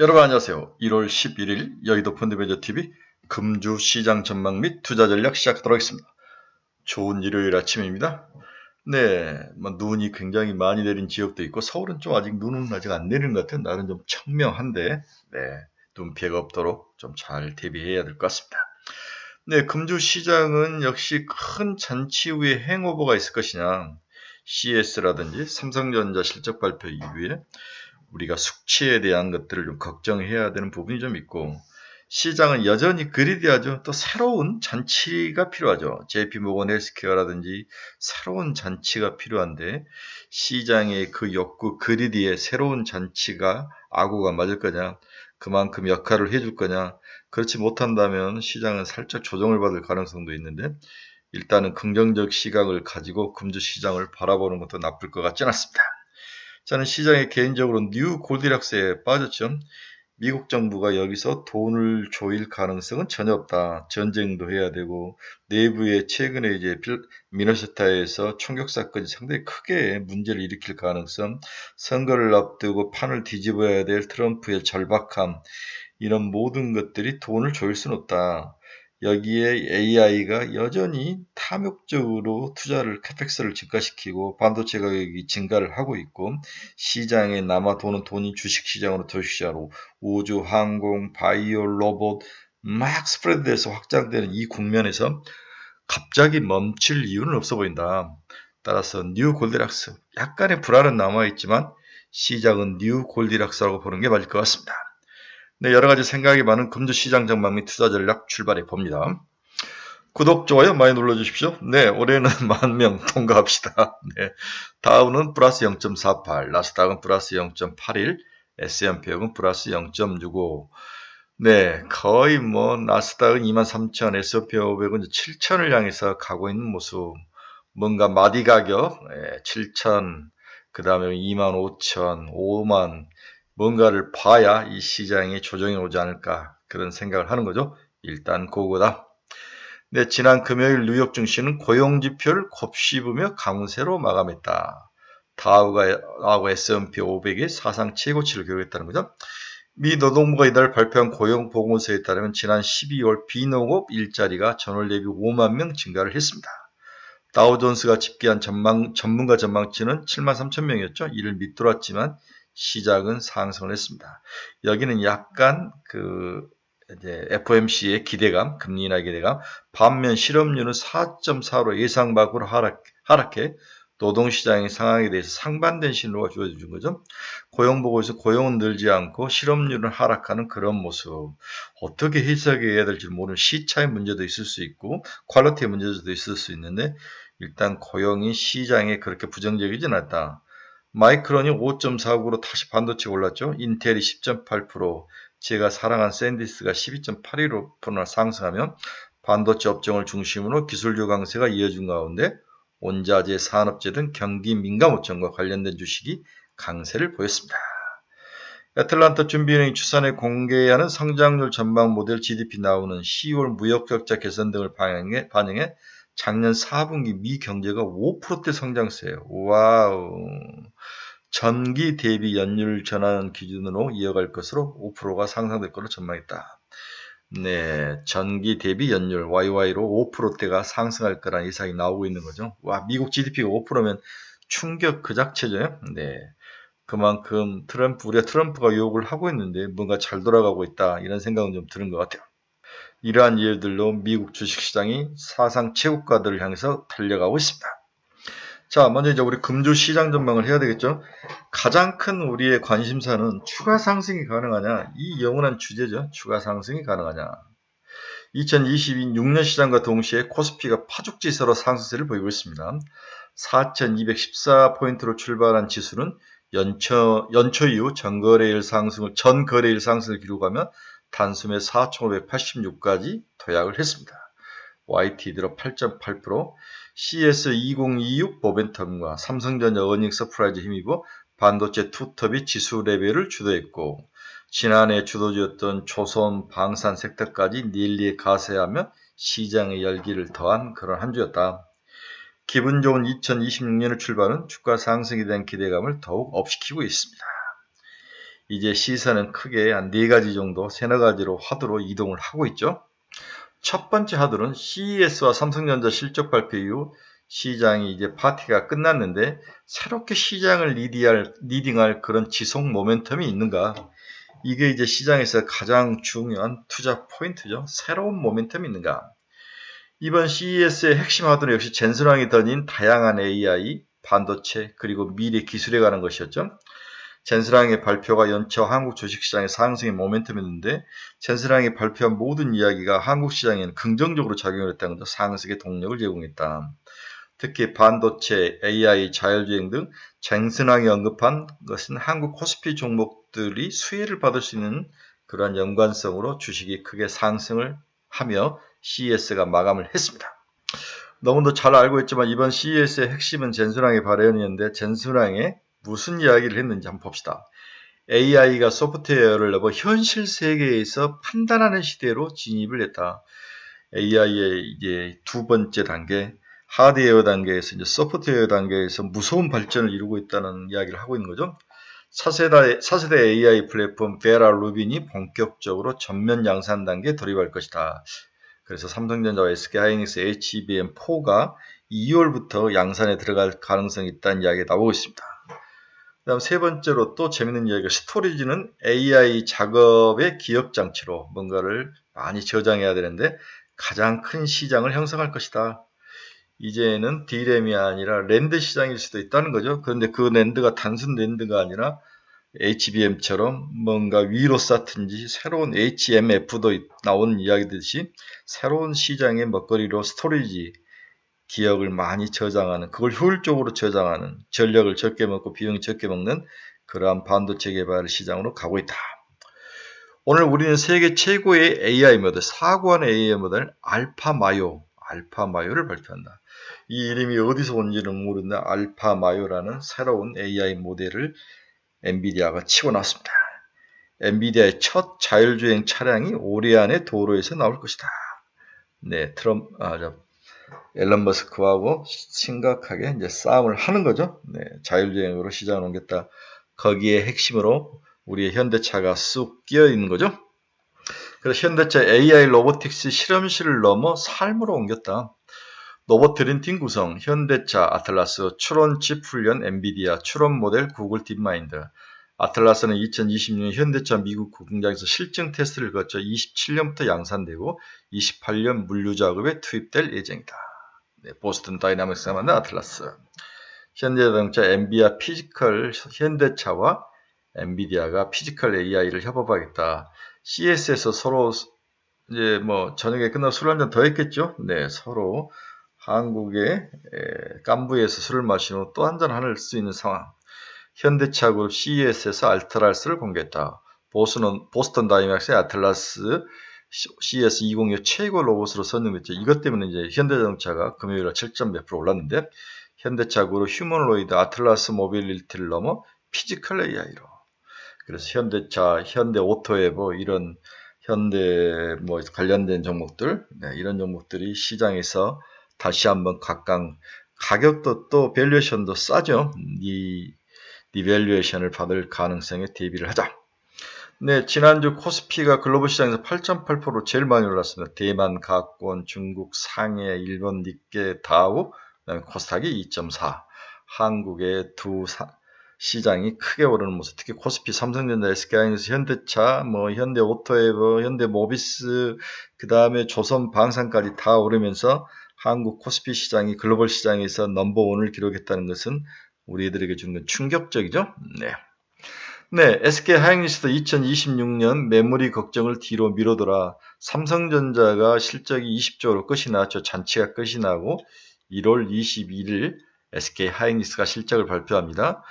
여러분 안녕하세요. 1월 11일 여의도 펀드매저TV 금주 시장 전망 및 투자 전략 시작하도록 하겠습니다. 좋은 일요일 아침입니다. 네, 뭐 눈이 굉장히 많이 내린 지역도 있고 서울은 좀 아직 눈은 아직 안 내리는 것 같아요. 나는 좀 청명한데 네, 눈 피해가 없도록 좀 잘 대비해야 될 것 같습니다. 네, 금주 시장은 역시 큰 잔치 후에 행오버가 있을 것이냐 CS라든지 삼성전자 실적 발표 이후에 우리가 숙취에 대한 것들을 좀 걱정해야 되는 부분이 좀 있고 시장은 여전히 그리디하죠. 또 새로운 잔치가 필요하죠. JP모건 헬스케어라든지 새로운 잔치가 필요한데 시장의 그 욕구 그리디에 새로운 잔치가 아구가 맞을 거냐 그만큼 역할을 해줄 거냐 그렇지 못한다면 시장은 살짝 조정을 받을 가능성도 있는데 일단은 긍정적 시각을 가지고 금주 시장을 바라보는 것도 나쁠 것 같지는 않습니다. 저는 시장에 개인적으로 뉴 골디락스에 빠졌죠. 미국 정부가 여기서 돈을 조일 가능성은 전혀 없다. 전쟁도 해야 되고 내부에 최근에 이제 미네소타에서 총격 사건이 상당히 크게 문제를 일으킬 가능성, 선거를 앞두고 판을 뒤집어야 될 트럼프의 절박함 이런 모든 것들이 돈을 조일 수는 없다. 여기에 AI가 여전히 탐욕적으로 투자를 캐펙스를 증가시키고 반도체 가격이 증가를 하고 있고 시장에 남아 도는 돈이 주식 시장으로 주식시장으로 우주, 항공, 바이오, 로봇 막 스프레드돼서 확장되는 이 국면에서 갑자기 멈출 이유는 없어 보인다. 따라서 뉴 골디락스 약간의 불안은 남아 있지만 시장은 뉴 골디락스라고 보는 게 맞을 것 같습니다. 네, 여러 가지 생각이 많은 금주 시장 전망 및 투자 전략 출발해 봅니다. 구독, 좋아요 많이 눌러주십시오. 네, 올해는 만 명 통과합시다. 네, 다우는 플러스 0.48, 나스닥은 플러스 0.81, S&P역은 플러스 0.65. 네, 거의 뭐 나스닥은 23,000, S&P 500은 7,000을 향해서 가고 있는 모습. 뭔가 마디 가격 네, 7,000, 그 다음에 25,000, 5만 뭔가를 봐야 이 시장이 조정이 오지 않을까 그런 생각을 하는 거죠. 일단 고거다. 네, 지난 금요일 뉴욕 증시는 고용 지표를 곱씹으며 강세로 마감했다. 다우가 하고 S&P 500이 사상 최고치를 기록했다는 거죠. 미 노동부가 이달 발표한 고용 보고서에 따르면 지난 12월 비농업 일자리가 전월 대비 5만 명 증가를 했습니다. 다우존스가 집계한 전망, 전문가 전망치는 7만 3천 명이었죠. 이를 밑돌았지만 시작은 상승을 했습니다. 여기는 약간 그 이제 FOMC의 기대감, 금리 인하 기대감, 반면 실업률은 4.4로 예상 밖으로 하락, 하락해 노동시장의 상황에 대해서 상반된 신호가 주어진 거죠. 고용보고에서 고용은 늘지 않고 실업률은 하락하는 그런 모습. 어떻게 해석해야 될지 모르는 시차의 문제도 있을 수 있고 퀄리티의 문제도 있을 수 있는데 일단 고용이 시장에 그렇게 부정적이진 않다. 마이크론이 5.49로 다시 반도체 올랐죠. 인텔이 10.8%, 제가 사랑한 샌디스가 12.81%나 상승하면 반도체 업종을 중심으로 기술료 강세가 이어진 가운데 원자재, 산업재 등 경기 민감 업종과 관련된 주식이 강세를 보였습니다. 애틀란타 준비은행 추산에 공개하는 성장률 전망 모델 GDP 나오는 10월 무역 적자 개선 등을 반영해 작년 4분기 미 경제가 5%대 성장세예요. 와우. 전기 대비 연율 전환 기준으로 이어갈 것으로 5%가 상상될 것으로 전망했다. 네, 전기 대비 연율 YY로 5%대가 상승할 거란 예상이 나오고 있는 거죠. 와, 미국 GDP가 5%면 충격 그 자체죠. 네. 그만큼 트럼프, 우리가 트럼프가 욕을 하고 있는데 뭔가 잘 돌아가고 있다. 이런 생각은 좀 드는 것 같아요. 이러한 이유들로 미국 주식시장이 사상 최고가들을 향해서 달려가고 있습니다. 자, 먼저 이제 우리 금주 시장 전망을 해야 되겠죠. 가장 큰 우리의 관심사는 추가 상승이 가능하냐, 이 영원한 주제죠. 추가 상승이 가능하냐. 2022년 시장과 동시에 코스피가 파죽지세로 상승세를 보이고 있습니다. 4,214포인트로 출발한 지수는 연초, 연초 이후 전거래일 상승을, 전거래일 상승을 기록하며 단숨에 4,586까지 도약을 했습니다. YT 들어 8.8%, CS2026 모멘텀과 삼성전자 어닝 서프라이즈 힘입어 반도체 투톱이 지수 레벨을 주도했고 지난해 주도주였던 조선 방산 섹터까지 닐리에 가세하며 시장의 열기를 더한 그런 한 주였다. 기분 좋은 2026년을 출발은 주가 상승에 대한 기대감을 더욱 업시키고 있습니다. 이제 시선은 크게 한 네 가지 정도, 세네 가지로 하드로 이동을 하고 있죠. 첫 번째 하드는 CES와 삼성전자 실적 발표 이후 시장이 이제 파티가 끝났는데 새롭게 시장을 리디할, 리딩할 그런 지속 모멘텀이 있는가? 이게 이제 시장에서 가장 중요한 투자 포인트죠. 새로운 모멘텀이 있는가? 이번 CES의 핵심 하드는 역시 젠슨왕이 던진 다양한 AI, 반도체, 그리고 미래 기술에 관한 것이었죠. 젠스랑의 발표가 연초 한국 주식시장의 상승의 모멘텀이었는데 젠스랑이 발표한 모든 이야기가 한국 시장에는 긍정적으로 작용을 했다는 것도 상승의 동력을 제공했다. 특히 반도체, AI, 자율주행 등 젠스랑이 언급한 것은 한국 코스피 종목들이 수혜를 받을 수 있는 그러한 연관성으로 주식이 크게 상승을 하며 CES가 마감을 했습니다. 너무도 잘 알고 있지만 이번 CES의 핵심은 젠스랑의 발언이었는데 젠스랑의 무슨 이야기를 했는지 한번 봅시다. AI가 소프트웨어를 넘어 현실 세계에서 판단하는 시대로 진입을 했다. AI의 이제 두 번째 단계, 하드웨어 단계에서 이제 소프트웨어 단계에서 무서운 발전을 이루고 있다는 이야기를 하고 있는 거죠. 4세대, 4세대 AI 플랫폼 베라 루빈이 본격적으로 전면 양산 단계에 돌입할 것이다. 그래서 삼성전자와 SK하이닉스 HBM4가 2월부터 양산에 들어갈 가능성이 있다는 이야기가 나오고 있습니다. 그 다음 세 번째로 또 재밌는 이야기가 스토리지는 AI 작업의 기억 장치로 뭔가를 많이 저장해야 되는데 가장 큰 시장을 형성할 것이다. 이제는 D램이 아니라 랜드 시장일 수도 있다는 거죠. 그런데 그 랜드가 단순 랜드가 아니라 HBM처럼 뭔가 위로 쌓든지 새로운 HMF도 나오는 이야기듯이 새로운 시장의 먹거리로 스토리지 기억을 많이 저장하는 그걸 효율적으로 저장하는 전력을 적게 먹고 비용이 적게 먹는 그러한 반도체 개발 시장으로 가고 있다. 오늘 우리는 세계 최고의 AI 모델, 사고한 AI 모델 알파마요, 알파마요를 발표한다. 이 이름이 어디서 온지는 모르는데 알파마요라는 새로운 AI 모델을 엔비디아가 치고 나왔습니다. 엔비디아의 첫 자율주행 차량이 올해 안에 도로에서 나올 것이다. 네, 트럼, 아, 저, 앨런 머스크하고 심각하게 이제 싸움을 하는 거죠. 네, 자율주행으로 시장을 옮겼다. 거기에 핵심으로 우리의 현대차가 쑥 끼어 있는 거죠. 그래서 현대차 AI 로보틱스 실험실을 넘어 삶으로 옮겼다. 로봇 드린팅 구성, 현대차, 아틀라스, 추론 칩 훈련, 엔비디아, 추론 모델, 구글 딥마인드. 아틀라스는 2026년 현대차 미국 공장에서 실증 테스트를 거쳐 27년부터 양산되고 28년 물류 작업에 투입될 예정이다. 네, 보스턴 다이나믹스가 만든 아틀라스. 현대자동차 엔비아 피지컬 현대차와 엔비디아가 피지컬 AI를 협업하겠다. CS에서 서로 이제 뭐 저녁에 끝나고 술한잔 더 했겠죠? 네, 서로 한국의 깐부에서 술을 마시고 또 한 잔 할 수 있는 상황. 현대차 그룹 CES에서 알트라스를 공개했다. 보스는, 보스턴 다이맥스의 아틀라스 CS 2025 최고 로봇으로 선정됐죠. 이것 때문에 이제 현대자동차가 금요일에 7점 몇 프로 올랐는데 현대차 그룹 휴머노이드 아틀라스 모빌리티를 넘어 피지컬 AI로. 그래서 현대차, 현대 오토에버 이런 현대 뭐 관련된 종목들 네, 이런 종목들이 시장에서 다시 한번 각각 가격도 또 밸류에이션도 싸죠. 이 리밸류에이션을 받을 가능성에 대비를 하자. 네, 지난주 코스피가 글로벌 시장에서 8.8%로 제일 많이 올랐습니다. 대만, 가권, 중국, 상해, 일본, 니케, 다우, 코스닥이 2.4. 한국의 두 사, 시장이 크게 오르는 모습, 특히 코스피, 삼성전자, SK하이닉스, 현대차, 뭐 현대 오토에버, 현대 모비스, 그 다음에 조선 방산까지 다 오르면서 한국 코스피 시장이 글로벌 시장에서 넘버원을 기록했다는 것은 우리들에게 주는 건 충격적이죠. 네. 네, SK 하이닉스도 2026년 메모리 걱정을 뒤로 미뤄둬라. 삼성전자가 실적이 20조로 끝이 났죠. 잔치가 끝이 나고 1월 21일 SK 하이닉스가 실적을 발표합니다.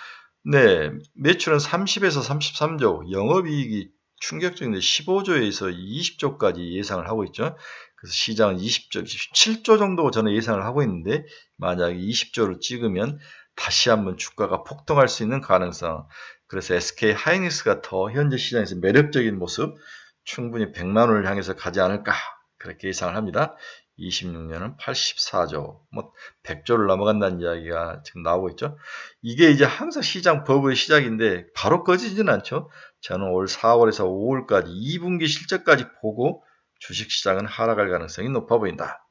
네, 매출은 30에서 33조, 영업이익이 충격적인데 15조에서 20조까지 예상을 하고 있죠. 그래서 시장은 20조, 17조 정도 저는 예상을 하고 있는데 만약에 20조를 찍으면 다시 한번 주가가 폭등할 수 있는 가능성. 그래서 SK 하이닉스가 더 현재 시장에서 매력적인 모습 충분히 100만 원을 향해서 가지 않을까 그렇게 예상을 합니다. 26년은 84조, 뭐 100조를 넘어간다는 이야기가 지금 나오고 있죠. 이게 이제 항상 시장 버블의 시작인데 바로 꺼지지는 않죠. 저는 올 4월에서 5월까지 2분기 실적까지 보고 주식 시장은 하락할 가능성이 높아 보인다.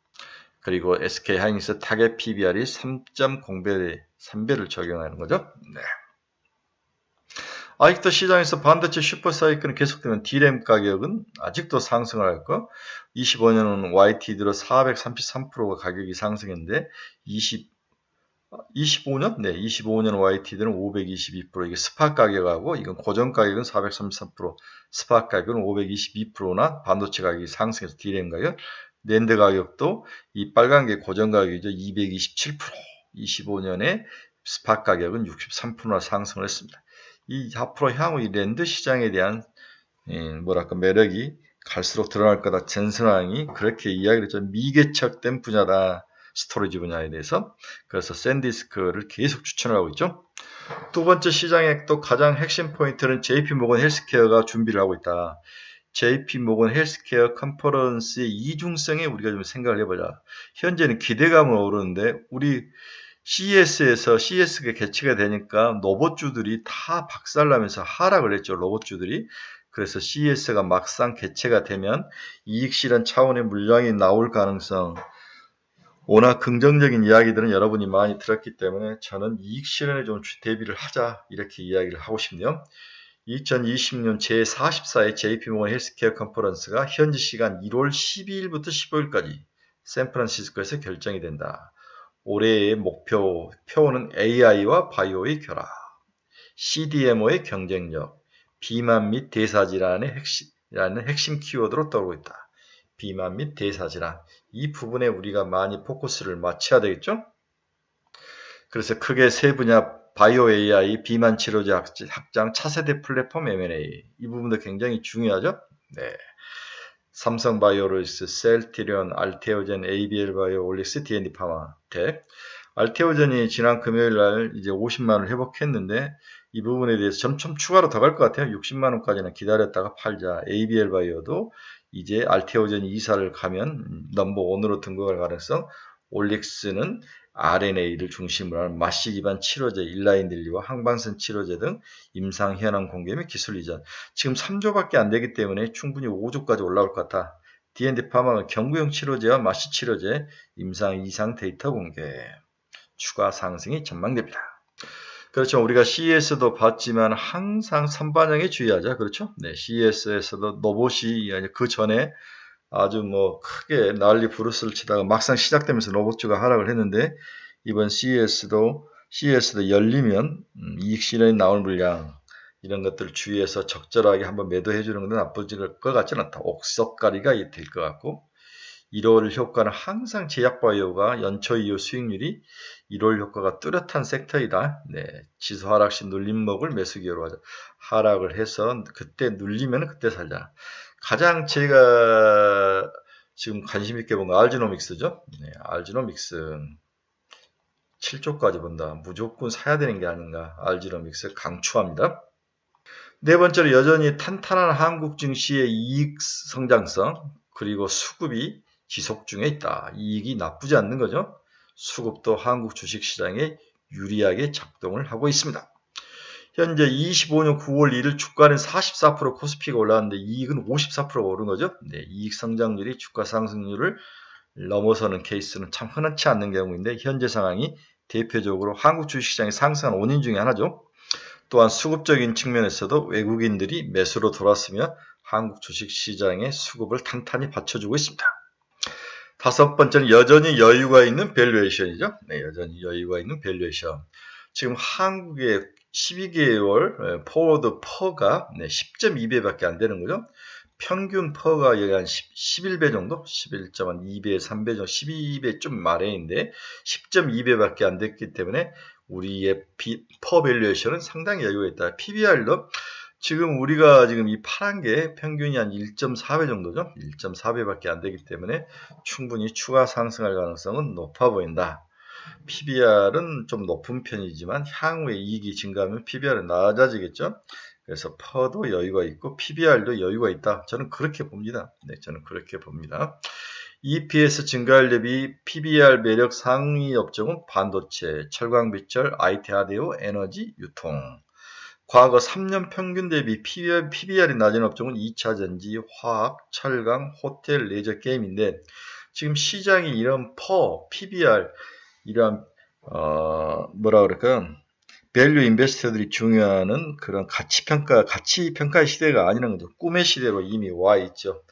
그리고 SK 하이닉스 타겟 PBR이 3.0배, 3배를 적용하는 거죠. 네. 아직도 시장에서 반도체 슈퍼사이클은 계속되면 D램 가격은 아직도 상승을 할 거 25년은 YT 들어 433%가 가격이 상승했는데 20 25년? 네, 25년 YT들은 522% 이게 스팟 가격하고 이건 고정 가격은 433%, 스팟 가격은 522%나 반도체 가격이 상승해서 D램 가격, 랜드 가격도 이 빨간 게 고정 가격이죠. 227%. 25년에 스팟 가격은 63%나 상승을 했습니다. 이 앞으로 향후 이 랜드 시장에 대한 예, 뭐랄까 매력이 갈수록 드러날 거다. 젠슨왕이 그렇게 이야기를 했죠. 미개척된 분야다. 스토리지 분야에 대해서. 그래서 샌디스크를 계속 추천을 하고 있죠. 두 번째 시장의 또 가장 핵심 포인트는 JP 모건 헬스케어가 준비를 하고 있다. JP 모건 헬스케어 컨퍼런스의 이중성에 우리가 좀 생각을 해보자. 현재는 기대감을 오르는데 우리 CES에서 CES가 개최가 되니까 로봇주들이 다 박살나면서 하락을 했죠. 로봇주들이. 그래서 CES가 막상 개최가 되면 이익 실현 차원의 물량이 나올 가능성 워낙 긍정적인 이야기들은 여러분이 많이 들었기 때문에 저는 이익 실현에 좀 대비를 하자 이렇게 이야기를 하고 싶네요. 2020년 제44회 JP모건 헬스케어 컨퍼런스가 현지 시간 1월 12일부터 15일까지 샌프란시스코에서 결정이 된다. 올해의 목표, 표는 AI와 바이오의 결합, CDMO의 경쟁력, 비만 및 대사질환의 핵심, 라는 핵심 키워드로 떠오르고 있다. 비만 및 대사질환. 이 부분에 우리가 많이 포커스를 맞춰야 되겠죠? 그래서 크게 세 분야 바이오 AI, 비만 치료제 확장, 차세대 플랫폼 M&A. 이 부분도 굉장히 중요하죠? 네. 삼성바이오로이스, 셀티리온, 알테오젠, ABL 바이오, 올릭스, D&D 파마텍. 알테오젠이 지난 금요일 날 이제 50만 원을 회복했는데 이 부분에 대해서 점점 추가로 더 갈 것 같아요. 60만 원까지는 기다렸다가 팔자. ABL 바이오도 이제 알테오젠이 이사를 가면 넘버 원으로 등극할 가능성. 올릭스는 RNA를 중심으로 하는 마시 기반 치료제, 일라인 딜리와 항방선 치료제 등 임상 현황 공개 및 기술 이전. 지금 3조밖에 안 되기 때문에 충분히 5조까지 올라올 것 같아. D&D 파마는 경구용 치료제와 마시 치료제 임상 이상 데이터 공개. 추가 상승이 전망됩니다. 그렇죠. 우리가 CES도 봤지만 항상 선반영에 주의하자. 그렇죠? 네, CES에서도 로봇이 그 전에 아주 뭐 크게 난리 부르스를 치다가 막상 시작되면서 로봇주가 하락을 했는데 이번 CES도 CES도 열리면 음, 이익 실현이 나올 물량 이런 것들을 주의해서 적절하게 한번 매도해 주는 건 나쁘질 것 같지는 않다. 옥석가리가 될 것 같고 1월 효과는 항상 제약바이오가 연초 이후 수익률이 1월 효과가 뚜렷한 섹터이다. 네, 지수 하락 시 눌림목을 매수 기회로 하자. 하락을 해서 그때 눌리면 그때 살자. 가장 제가 지금 관심 있게 본 거 알지노믹스죠. 네, 알지노믹스 7조까지 본다. 무조건 사야 되는 게 아닌가. 알지노믹스 강추합니다. 네 번째로 여전히 탄탄한 한국 증시의 이익 성장성 그리고 수급이 지속 중에 있다. 이익이 나쁘지 않는 거죠. 수급도 한국 주식시장에 유리하게 작동을 하고 있습니다. 현재 25년 9월 1일 주가는 44% 코스피가 올랐는데 이익은 54%가 오른 거죠. 네, 이익 성장률이 주가 상승률을 넘어서는 케이스는 참 흔하지 않는 경우인데 현재 상황이 대표적으로 한국 주식시장의 상승한 원인 중에 하나죠. 또한 수급적인 측면에서도 외국인들이 매수로 돌았으며 한국 주식시장의 수급을 탄탄히 받쳐주고 있습니다. 다섯 번째는 여전히 여유가 있는 밸류에이션이죠. 네, 여전히 여유가 있는 밸류에이션. 지금 한국의 12개월 포워드 퍼가 10.2배밖에 안 되는 거죠. 평균 퍼가 여기 한 10, 11배 정도? 11.2배, 3배 정도, 12배 좀 말해인데 10.2배밖에 안 됐기 때문에 우리의 퍼 밸류에이션은 상당히 여유가 있다. PBR도 지금 우리가 지금 이 파란 게 평균이 한 1.4배 정도죠. 1.4배밖에 안 되기 때문에 충분히 추가 상승할 가능성은 높아 보인다. PBR은 좀 높은 편이지만 향후에 이익이 증가하면 PBR은 낮아지겠죠. 그래서 퍼도 여유가 있고 PBR도 여유가 있다. 저는 그렇게 봅니다. 네, 저는 그렇게 봅니다. EPS 증가율 대비 PBR 매력 상위 업종은 반도체, 철광비철, IT 하드웨어, 에너지, 유통. 과거 3년 평균 대비 PBR, PBR이 낮은 업종은 2차전지, 화학, 철강, 호텔, 레저, 게임인데 지금 시장이 이런 퍼, PBR, 이런 어, 뭐라 그럴까요? 밸류 인베스터들이 중요하는 그런 가치 평가, 가치 평가의 시대가 아니라는 거죠. 꿈의 시대로 이미 와 있죠.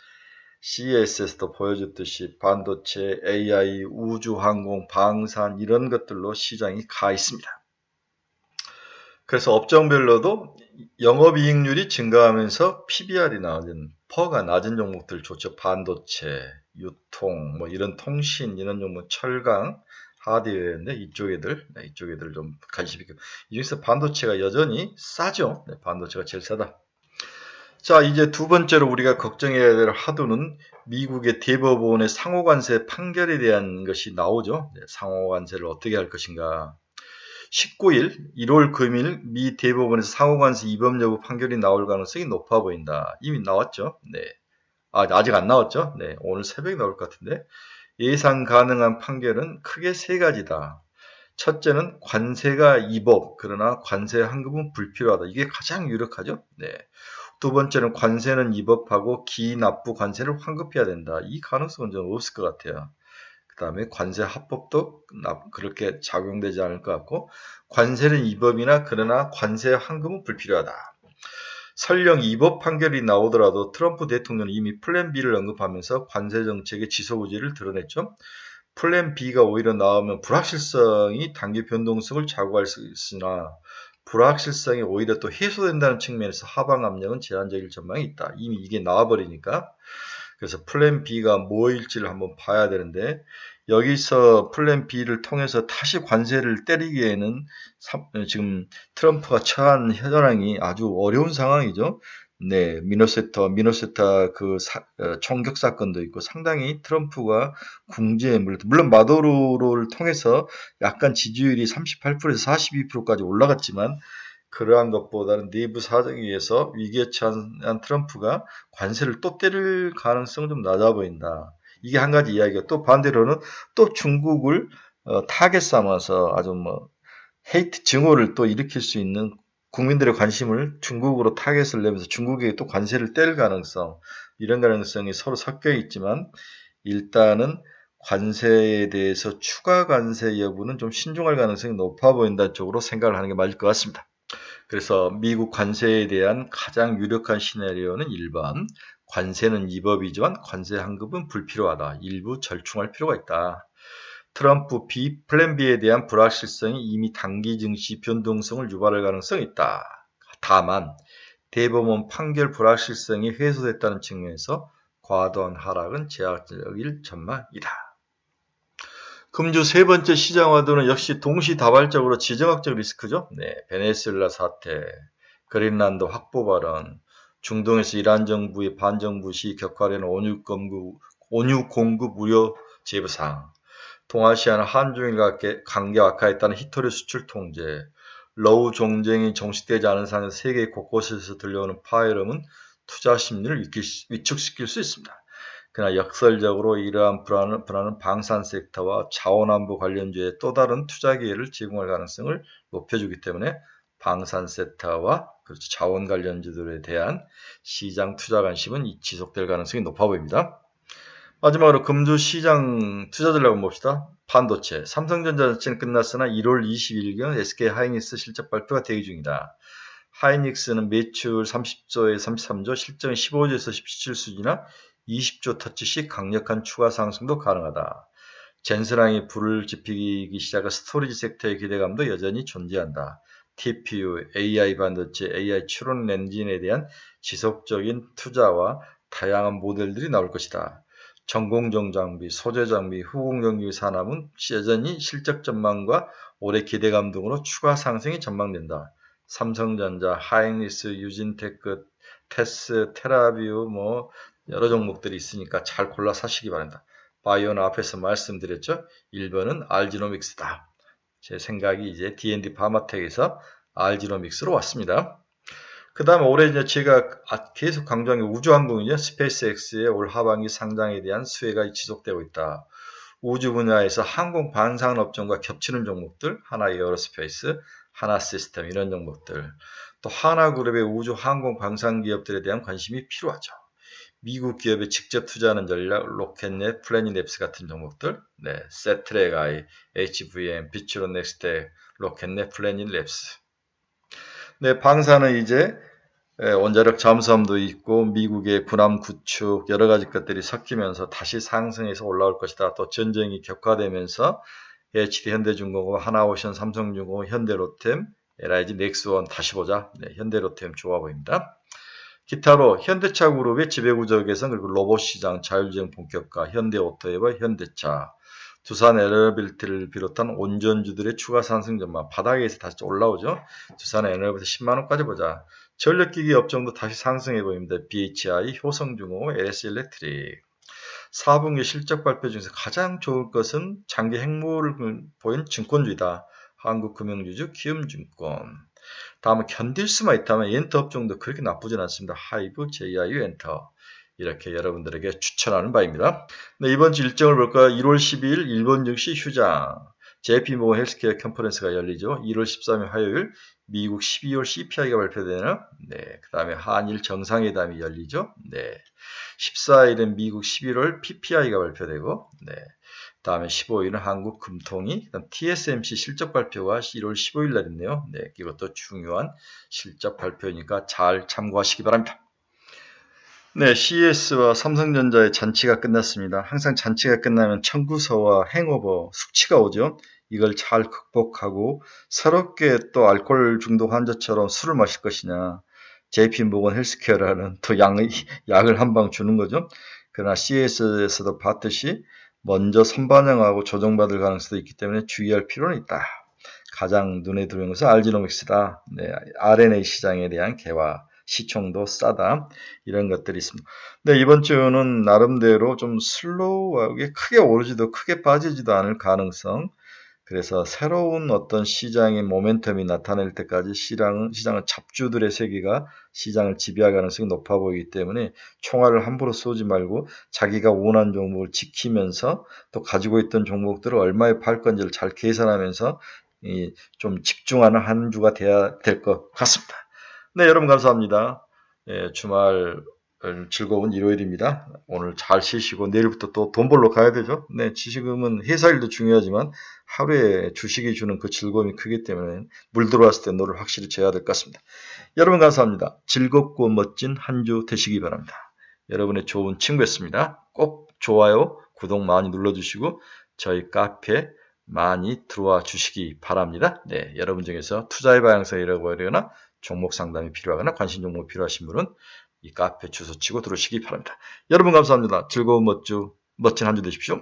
CES에서도 보여줬듯이 반도체, AI, 우주, 항공, 방산 이런 것들로 시장이 가 있습니다. 그래서 업종별로도 영업이익률이 증가하면서 PBR이 낮은 퍼가 낮은 종목들 좋죠. 반도체, 유통, 뭐 이런 통신 이런 종목, 철강, 하드웨어인데 이쪽 애들, 네, 이쪽 애들 좀 관심 있게. 이 중에서 반도체가 여전히 싸죠. 네, 반도체가 제일 싸다. 자, 이제 두 번째로 우리가 걱정해야 될 하도는 미국의 대법원의 상호관세 판결에 대한 것이 나오죠. 네, 상호관세를 어떻게 할 것인가. 19일, 1월 금일 미 대법원에서 상호관세 위법 여부 판결이 나올 가능성이 높아 보인다. 이미 나왔죠. 네. 아, 아직 안 나왔죠. 네. 오늘 새벽에 나올 것 같은데. 예상 가능한 판결은 크게 세 가지다. 첫째는 관세가 위법, 그러나 관세 환급은 불필요하다. 이게 가장 유력하죠. 네. 두 번째는 관세는 위법하고 기납부 관세를 환급해야 된다. 이 가능성은 좀 없을 것 같아요. 그 다음에 관세 합법도 그렇게 작용되지 않을 것 같고 관세는 위법이나 그러나 관세 환급은 불필요하다. 설령 위법 판결이 나오더라도 트럼프 대통령은 이미 플랜 B를 언급하면서 관세 정책의 지속 의지를 드러냈죠. 플랜 B가 오히려 나오면 불확실성이 단기 변동성을 자고할 수 있으나 불확실성이 오히려 또 해소된다는 측면에서 하방 압력은 제한적일 전망이 있다. 이미 이게 나와버리니까. 그래서 플랜 B가 뭐일지를 한번 봐야 되는데 여기서 플랜 B를 통해서 다시 관세를 때리기에는 지금 트럼프가 처한 현황이 아주 어려운 상황이죠. 네, 미노세타, 미노세타 그 사, 어, 총격 사건도 있고 상당히 트럼프가 궁지에 물론 마도로를 통해서 약간 지지율이 38%에서 42%까지 올라갔지만 그러한 것보다는 내부 사정에 의해서 위기에 처한 트럼프가 관세를 또 때릴 가능성은 좀 낮아 보인다. 이게 한 가지 이야기가 또 반대로는 또 중국을 어, 타겟 삼아서 아주 뭐 헤이트 증오를 또 일으킬 수 있는 국민들의 관심을 중국으로 타겟을 내면서 중국에게 또 관세를 뗄 가능성 이런 가능성이 서로 섞여 있지만 일단은 관세에 대해서 추가 관세 여부는 좀 신중할 가능성이 높아 보인다 쪽으로 생각을 하는 게 맞을 것 같습니다. 그래서 미국 관세에 대한 가장 유력한 시나리오는 1번 관세는 위법이지만 관세 환급은 불필요하다. 일부 절충할 필요가 있다. 트럼프 B 플랜 B에 대한 불확실성이 이미 단기 증시 변동성을 유발할 가능성이 있다. 다만 대법원 판결 불확실성이 해소됐다는 측면에서 과도한 하락은 제약적일 전망이다. 금주 세 번째 시장화도는 역시 동시다발적으로 지정학적 리스크죠. 네, 베네수엘라 사태, 그린란드 확보 발언, 중동에서 이란 정부의 반정부 시 격화되는 원유 공급, 원유 공급 무료 제보 사항, 동아시아는 한중일 관계 악화했다는 히토리 수출 통제, 러우 종쟁이 정식되지 않은 상황에서 세계 곳곳에서 들려오는 파이럼은 투자 심리를 위축시킬 수 있습니다. 그러나 역설적으로 이러한 불안은, 불안은 방산 섹터와 자원안보 관련주에 또 다른 투자 기회를 제공할 가능성을 높여주기 때문에 방산 섹터와 그렇죠. 자원 관련주들에 대한 시장 투자 관심은 지속될 가능성이 높아 보입니다. 마지막으로 금주 시장 투자 전략 한번 봅시다. 반도체, 삼성전자 자체는 끝났으나 1월 20일경 SK 하이닉스 실적 발표가 대기 중이다. 하이닉스는 매출 30조에 33조, 실적은 15조에서 17 수준이나 20조 터치씩 강력한 추가 상승도 가능하다. 젠스랑이 불을 지피기 시작한 스토리지 섹터의 기대감도 여전히 존재한다. TPU, AI 반도체, AI 추론 엔진에 대한 지속적인 투자와 다양한 모델들이 나올 것이다. 전공정 장비, 소재 장비, 후공정비 산업은 여전히 실적 전망과 올해 기대감 등으로 추가 상승이 전망된다. 삼성전자, 하이닉스, 유진테크, 테스, 테라뷰 뭐 여러 종목들이 있으니까 잘 골라 사시기 바랍니다. 바이오는 앞에서 말씀드렸죠. 1번은 알지노믹스다. 제 생각이 이제 D&D 파마텍에서 알지노믹스로 왔습니다. 그 다음에 올해 이제 제가 아- 계속 강조한 게 우주항공이죠. 스페이스X의 올 하반기 상장에 대한 수혜가 지속되고 있다. 우주 분야에서 항공 반사은 업종과 겹치는 종목들, 하나 에어로스페이스, 하나 시스템 이런 종목들, 또 하나 그룹의 우주 항공 방산 기업들에 대한 관심이 필요하죠. 미국 기업에 직접 투자하는 전략, 로켓넷, 플래닛앱스 같은 종목들, 네, 세트렉 아이, HVM, 비추론 넥스텍, 로켓넷, 플래닛랩스. 네, 방사는 이제 예, 원자력 잠수함도 있고 미국의 군함 구축 여러 가지 것들이 섞이면서 다시 상승해서 올라올 것이다. 또 전쟁이 격화되면서 HD 현대중공업, 하나오션, 삼성중공업, 현대로템, LIG, 넥스원 다시 보자. 네, 현대로템 좋아 보입니다. 기타로 현대차 그룹의 지배구조 개선 그리고 로봇 시장 자율주행 본격화, 현대오토에버, 현대차, 두산 에너빌트를 비롯한 온전주들의 추가 상승 전망 바닥에서 다시 올라오죠. 두산 에너빌트 10만 원까지 보자. 전력기기 업종도 다시 상승해 보입니다. BHI, 효성중공업, LS일렉트릭. 4분기 실적 발표 중에서 가장 좋을 것은 장기 행보를 보인 증권주이다. 한국금융주주, 키움증권. 다음은 견딜 수만 있다면 엔터 업종도 그렇게 나쁘진 않습니다. 하이브, JIU, 엔터. 이렇게 여러분들에게 추천하는 바입니다. 네, 이번 주 일정을 볼까요? 1월 12일 일본 증시 휴장. JP모건 헬스케어 컨퍼런스가 열리죠. 1월 13일 화요일 미국 12월 CPI가 발표되는 네, 그다음에 한일 정상회담이 열리죠. 네. 14일은 미국 11월 PPI가 발표되고 네. 다음에 15일은 한국 금통이 그다음 TSMC 실적 발표가 1월 15일 날 있네요. 네, 이것도 중요한 실적 발표니까 잘 참고하시기 바랍니다. 네, CES와 삼성전자의 잔치가 끝났습니다. 항상 잔치가 끝나면 청구서와 행오버, 숙취가 오죠. 이걸 잘 극복하고 새롭게 또 알코올 중독 환자처럼 술을 마실 것이냐. JP모건 헬스케어라는 또 양, 약을 한 방 주는 거죠. 그러나 CES에서도 봤듯이 먼저 선반영하고 조정받을 가능성도 있기 때문에 주의할 필요는 있다. 가장 눈에 들어오는 것은 알지노믹스다. 네, RNA 시장에 대한 개화. 시총도 싸다 이런 것들이 있습니다. 네 이번 주는 나름대로 좀 슬로우하게 크게 오르지도 크게 빠지지도 않을 가능성 그래서 새로운 어떤 시장의 모멘텀이 나타낼 때까지 시장은, 시장은 잡주들의 세계가 시장을 지배할 가능성이 높아 보이기 때문에 총알을 함부로 쏘지 말고 자기가 원하는 종목을 지키면서 또 가지고 있던 종목들을 얼마에 팔 건지를 잘 계산하면서 이, 좀 집중하는 한 주가 돼야 될 것 같습니다. 네, 여러분 감사합니다. 예, 주말 어, 즐거운 일요일입니다. 오늘 잘 쉬시고 내일부터 또 돈 벌러 가야 되죠. 네, 지금은 회사 일도 중요하지만 하루에 주식이 주는 그 즐거움이 크기 때문에 물 들어왔을 때 노를 확실히 재야 될 것 같습니다. 여러분 감사합니다. 즐겁고 멋진 한 주 되시기 바랍니다. 여러분의 좋은 친구였습니다. 꼭 좋아요, 구독 많이 눌러주시고 저희 카페 많이 들어와 주시기 바랍니다. 네, 여러분 중에서 투자의 방향성이라고 하려나 종목 상담이 필요하거나 관심 종목 필요하신 분은 이 카페 주소 치고 들어오시기 바랍니다. 여러분 감사합니다. 즐거운 멋주, 멋진 한 주 되십시오.